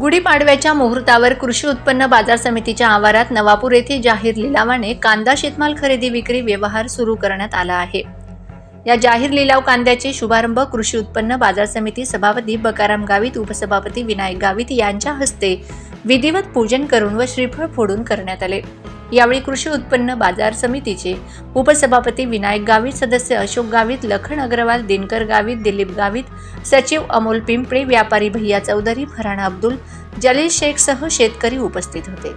गुढीपाडव्याच्या मुहूर्तावर कृषी उत्पन्न बाजार समितीच्या आवारात नवापूर येथे जाहीर लिलावाने कांदा शेतमाल खरेदी विक्री व्यवहार सुरू करण्यात आला आहे. या जाहीर लिलाव कांद्याचे शुभारंभ कृषी उत्पन्न बाजार समिती सभापती बकाराम गावित उपसभापती विनायक गावित यांच्या हस्ते विधिवत पूजन करून व श्रीफळ फोडून करण्यात आले. यावेळी कृषी उत्पन्न बाजार समितीचे उपसभापती विनायक गावित सदस्य अशोक गावित लखन अग्रवाल दिनकर गावित दिलीप गावित सचिव अमोल पिंपळे व्यापारी भैया चौधरी फरहान अब्दुल जलील शेखसह शेतकरी उपस्थित होते.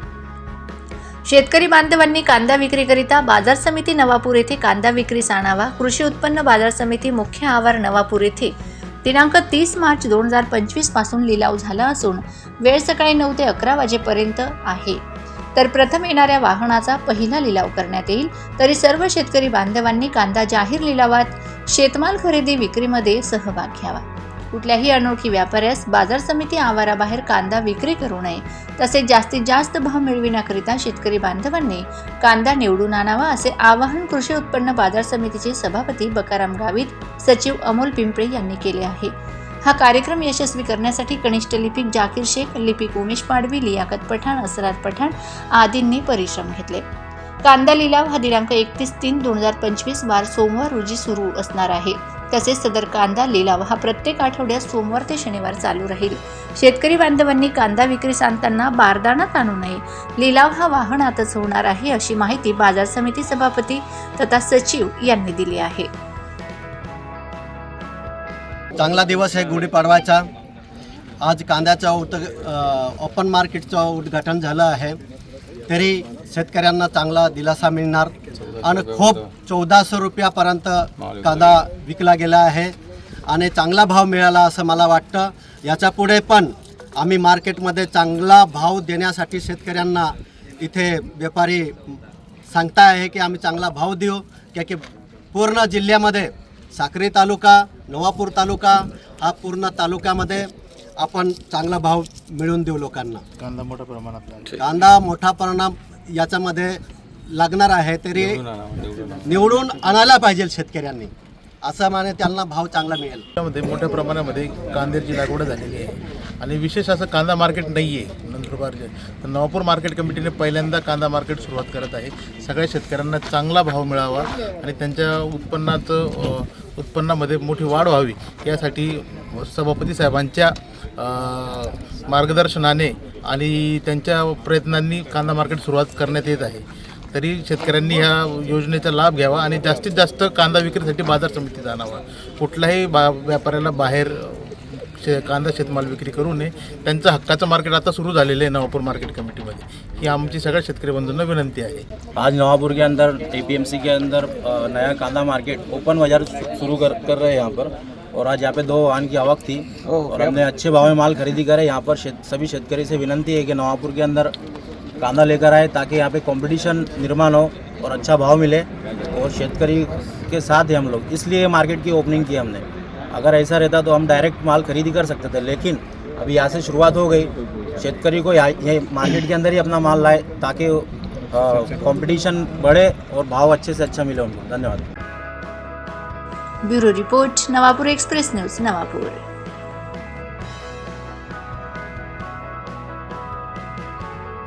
शेतकरी बांधवांनी कांदा विक्रीकरिता बाजार समिती नवापूर येथे कांदा विक्रीस आणावा कृषी उत्पन्न बाजार समिती मुख्य आवार नवापूर येथे दिनांक तीस मार्च दोन हजार पंचवीसपासून लिलाव झाला असून वेळ सकाळी नऊ ते अकरा वाजेपर्यंत आहे. तर प्रथम येणाऱ्या वाहनाचा पहिला लिलाव करण्यात येईल. तरी सर्व शेतकरी बांधवांनी कांदा जाहीर लिलावात शेतमाल खरेदी विक्रीमध्ये सहभाग घ्यावा. कुठल्याही अनोळखी व्यापाऱ्यास बाजार समिती आवाराबाहेर कांदा विक्री करू नये. तसेच जास्तीत जास्त भाव मिळविण्याकरिता शेतकरी बांधवांनी कांदा निवडून आणावा असे आवाहन कृषी उत्पन्न बाजार समितीचे सभापती बकाराम गावित सचिव अमोल पिंपळे यांनी केले आहे. हा कार्यक्रम यशस्वी करण्यासाठी कनिष्ठ लिपिक जाकीर शेख लिपिक उमेश पाडवी लियाकत पठाण असरार पठाण आदींनी परिश्रम घेतले. कांदा लिलाव हा दिनांक एकतीस तीन दोन हजार पंचवीस वार सोमवार रोजी सुरू असणार आहे. तसेच सदर कांदा लिलाव हा प्रत्येक आठवड्यात सोमवार ते शनिवार चालू राहील. शेतकरी बांधवांनी कांदा विक्रीस आणताना बारदानात आणू नये. लिलाव हा वाहनातच होणार आहे अशी माहिती बाजार समिती सभापती तथा सचिव यांनी दिली आहे. चांगला दिवस आहे गुढीपाडवाचा आज कांद्याचं उत ओपन मार्केटचं उद्घाटन झालं आहे. तरी शेतकऱ्यांना चांगला दिलासा मिळणार. आणि खूप चौदाशे रुपयापर्यंत कांदा विकला गेला आहे. आणि चांगला भाव मिळाला असं मला वाटतं. याच्यापुढे पण आम्ही मार्केटमध्ये चांगला भाव देण्यासाठी शेतकऱ्यांना इथे व्यापारी सांगता आहे की आम्ही चांगला भाव देऊ. क्या की पूर्ण जिल्ह्यामध्ये साक्री तालुका नवापूर तालुका हा पूर्ण तालुक्यामध्ये आपण चांगला भाव मिळवून देऊ लोकांना. कांदा मोठ्या प्रमाणात. कांदा मोठा परिणाम याच्यामध्ये लागणार आहे तरी निवडून आणायला पाहिजे शेतकऱ्यांनी. असं माने त्यांना भाव चांगला मिळेल. त्यामध्ये मोठ्या प्रमाणामध्ये कांद्याची लागवड झालेली आहे. आणि विशेष असं कांदा मार्केट नाही आहे नंदुरबारचे. तर नवापूर मार्केट कमिटीने पहिल्यांदा कांदा मार्केट सुरुवात करत आहे. सगळ्या शेतकऱ्यांना चांगला भाव मिळावा आणि त्यांच्या उत्पन्नाचं उत्पन्नामध्ये मोठी वाढ व्हावी यासाठी सभापती साहेबांच्या मार्गदर्शनाने आणि त्यांच्या प्रयत्नांनी कांदा मार्केट सुरुवात करण्यात येत आहे. तरी शेतकऱ्यांनी ह्या योजनेचा लाभ घ्यावा आणि जास्तीत जास्त कांदा विक्रीसाठी बाजार समितीत आणावा कुठल्याही बा व्यापाऱ्याला बाहेर शे कांदा शेतमाल विक्री करू नये. त्यांचं हक्काचं मार्केट आता सुरू झालेलं आहे नवापूर मार्केट कमिटीमध्ये. ही आमची सगळ्या शेतकरी बंधूंना विनंती आहे. आज नवापुर के अंदर एपीएमसी के अंदर अ, नया कांदा मार्केट ओपन बाजार शु- शुरू कर कर रहे हैं यहाँ पर. और आज यहाँ पे दो वाहन की आवक थी. और हमने अच्छे भाव में माल खरीदी करे यहाँ पर शेत, सभी शेतकरी से विनंती है कि नवापुर के अंदर कांदा लेकर आए ताकि यहाँ पे कंपटीशन निर्माण हो और अच्छा भाव मिले. और शेतकरी के साथ है हम लोग. इसलिए मार्केट की ओपनिंग की हमने. अगर ऐसा रहता तो हम डायरेक्ट माल खरीदी कर सकते थे, लेकिन अभी यहाँ से शुरुआत हो गई। शेतकरी को ये मार्केट के अंदर ही अपना माल लाए ताकि कंपटीशन बढ़े और भाव अच्छे से अच्छा मिले उनको। धन्यवाद। Bureau report, Navapur express news, Navapur.